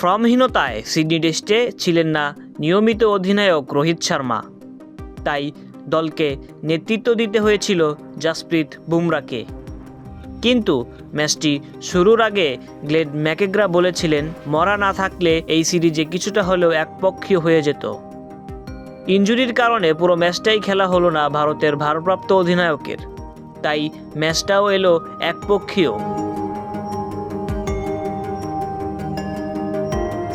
ফর্মহীনতায় Sydney টেস্টে ছিলেন না নিয়মিত অধিনায়ক রোহিত শর্মা। তাই দলকে নেতৃত্ব দিতে হয়েছিল জাসপ্রীত বুমরাকে কিন্তু ম্যাচটি শুরুর আগে গ্লেড ম্যাকেগ্রা বলেছিলেন, মরা না থাকলে এই সিরিজে কিছুটা হলেও একপক্ষীয় হয়ে যেত। ইঞ্জুরির কারণে পুরো ম্যাচটাই খেলা হলো না ভারতের ভারপ্রাপ্ত অধিনায়কের। তাই ম্যাচটাও এলো একপক্ষীয়।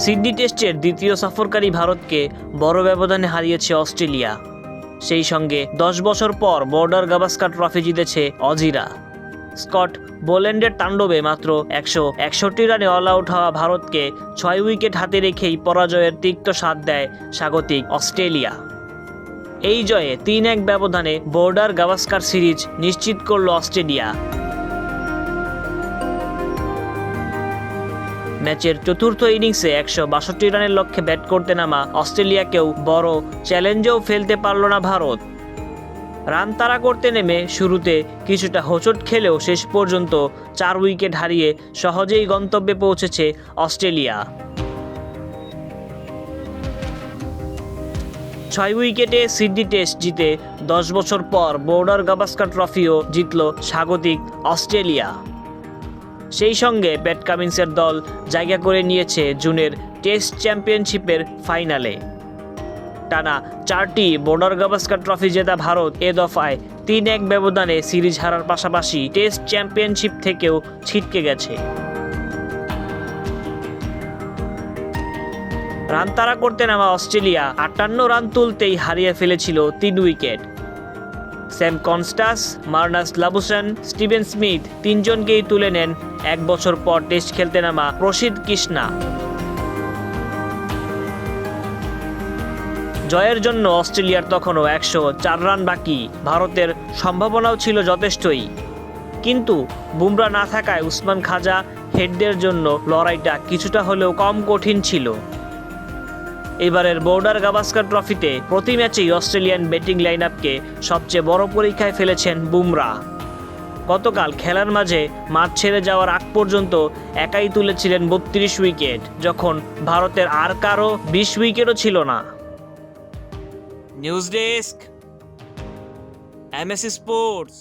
সিডনি টেস্টের দ্বিতীয় সফরকারী ভারতকে বড় ব্যবধানে হারিয়েছে অস্ট্রেলিয়া। সেই সঙ্গে দশ বছর পর বর্ডার গাভাস্কার ট্রফি জিতেছে অজিরা। স্কট বোল্যান্ডের তাণ্ডবে মাত্র একশো একষট্টি রানে অল আউট হওয়া ভারতকে ছয় উইকেট হাতে রেখেই পরাজয়ের তিক্ত স্বাদ দেয় স্বাগতিক অস্ট্রেলিয়া। এই জয়ে তিন এক ব্যবধানে বর্ডার গাভাস্কার সিরিজ নিশ্চিত করল অস্ট্রেলিয়া। ম্যাচের চতুর্থ ইনিংসে একশো বাষট্টি রানের লক্ষ্যে ব্যাট করতে নামা অস্ট্রেলিয়াকেও বড় চ্যালেঞ্জেও ফেলতে পারল না ভারত। রান তাড়া করতে নেমে শুরুতে কিছুটা হোঁচট খেলেও শেষ পর্যন্ত চার উইকেট হারিয়ে সহজেই গন্তব্যে পৌঁছেছে অস্ট্রেলিয়া। ছয় উইকেটে সিডনি টেস্ট জিতে দশ বছর পর বর্ডার গাভাস্কার ট্রফিও জিতল স্বাগতিক অস্ট্রেলিয়া। সেই সঙ্গে প্যাট কামিন্সের দল জায়গা করে নিয়েছে জুনের টেস্ট চ্যাম্পিয়নশিপের ফাইনালে। টানা চারটি বর্ডার গাভাস্কার ট্রফি জেতা ভারত এ দফায় তিন এক ব্যবধানে সিরিজ হারার পাশাপাশি টেস্ট চ্যাম্পিয়নশিপ থেকেও ছিটকে গেছে। রান তাড়া করতে নামা অস্ট্রেলিয়া আটান্ন রান তুলতেই হারিয়ে ফেলেছিল তিন wicket. Sam Konstas, Marnus Labuschagne, Steven Smith, তিনজনকেই তুলে নেন এক বছর পর টেস্ট খেলতে নামা প্রসিদ্ধ কৃষ্ণা। জয়ের জন্য অস্ট্রেলিয়ার তখনও একশো চার রান বাকি, ভারতের সম্ভাবনাও ছিল যথেষ্টই। কিন্তু বুমরা না থাকায় উসমান খাজা হেডদের জন্য লড়াইটা কিছুটা হলেও কম কঠিন ছিল। এবারের বর্ডার গাভাস্কার ট্রফিতে প্রতি ম্যাচেই অস্ট্রেলিয়ান ব্যাটিং লাইন আপকে সবচেয়ে বড় পরীক্ষায় ফেলেছেন বুমরা। গতকাল খেলার মাঝে মাঠ ছেড়ে যাওয়ার আগ পর্যন্ত একাই তুলেছিলেন বত্রিশ উইকেট, যখন ভারতের আর কারও বিশ উইকেটও ছিল না। News desk MAC sports.